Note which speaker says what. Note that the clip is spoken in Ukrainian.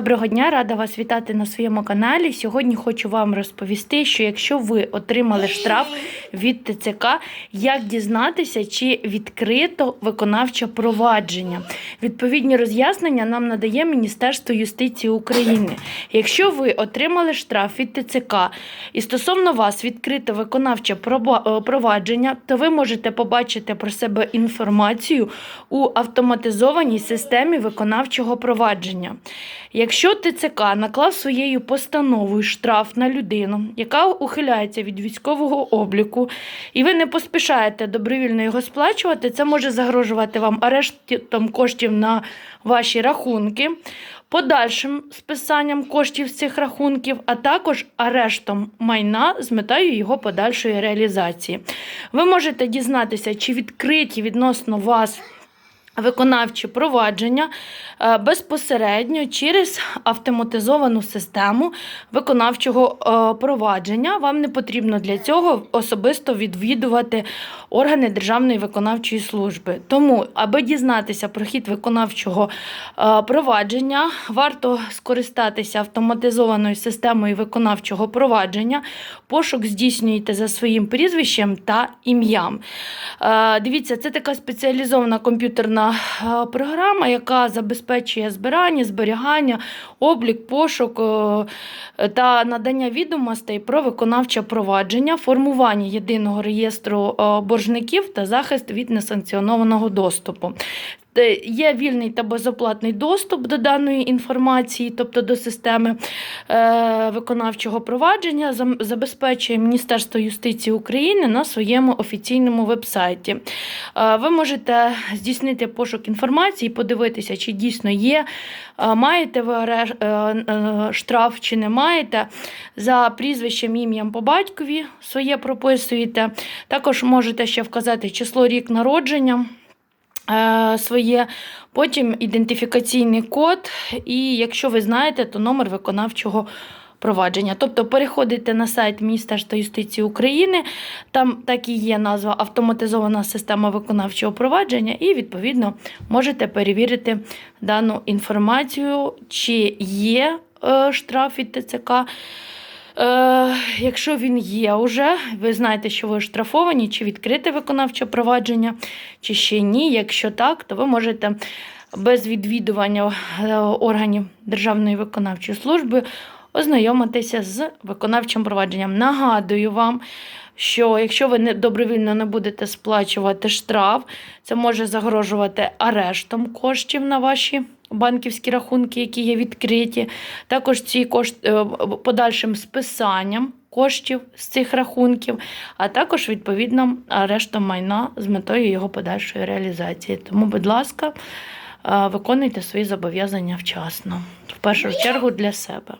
Speaker 1: Доброго дня, рада вас вітати на своєму каналі. Сьогодні хочу вам розповісти, що якщо ви отримали штраф від ТЦК, як дізнатися, чи відкрито виконавче провадження. Відповідні роз'яснення нам надає Міністерство юстиції України. Якщо ви отримали штраф від ТЦК і стосовно вас відкрито виконавче е, провадження, то ви можете побачити про себе інформацію у автоматизованій системі виконавчого провадження. Якщо ТЦК наклав своєю постановою штраф на людину, яка ухиляється від військового обліку, і ви не поспішаєте добровільно його сплачувати, це може загрожувати вам арештом коштів на ваші рахунки, подальшим списанням коштів з цих рахунків, а також арештом майна з метою його подальшої реалізації. Ви можете дізнатися, чи відкриті відносно вас. Виконавчі провадження е, безпосередньо через автоматизовану систему виконавчого е, провадження. Вам не потрібно для цього особисто відвідувати органи Державної виконавчої служби. Тому, аби дізнатися про хід виконавчого е, провадження, варто скористатися автоматизованою системою виконавчого провадження. Пошук здійснюєте за своїм прізвищем та ім'ям. Дивіться, це така спеціалізована комп'ютерна е, програма, яка забезпечує збирання, зберігання, облік, пошук е, та надання відомостей про виконавче провадження, формування єдиного реєстру е, боржників та захист від несанкціонованого доступу. Е, Є вільний та безоплатний доступ до даної інформації, тобто до системи е, виконавчого провадження, забезпечує Міністерство юстиції України на своєму офіційному вебсайті. Е, ви можете здійснити пошук інформації, подивитися, чи дійсно є, маєте ви штраф чи не маєте. За прізвищем, ім'ям по батькові своє прописуєте. Також можете ще вказати число рік народження своє, потім ідентифікаційний код, і якщо ви знаєте, то номер виконавчого провадження. Тобто переходите на сайт Міністерства юстиції України, там так і є назва автоматизована система виконавчого провадження, і відповідно можете перевірити дану інформацію, чи є е, штраф від ТЦК. Якщо він є вже, ви знаєте, що ви штрафовані, чи відкрите виконавче провадження, чи ще ні. Якщо так, то ви можете без відвідування е, органів Державної виконавчої служби ознайомитися з виконавчим провадженням. Нагадую вам, що якщо ви не добровільно не будете сплачувати штраф, це може загрожувати арештом коштів на ваші банківські рахунки, які є відкриті. Також ці кошти е, подальшим списанням коштів з цих рахунків, а також відповідно арештом майна з метою його подальшої реалізації. Тому, будь ласка, е, виконуйте свої зобов'язання вчасно, в першу чергу для себе.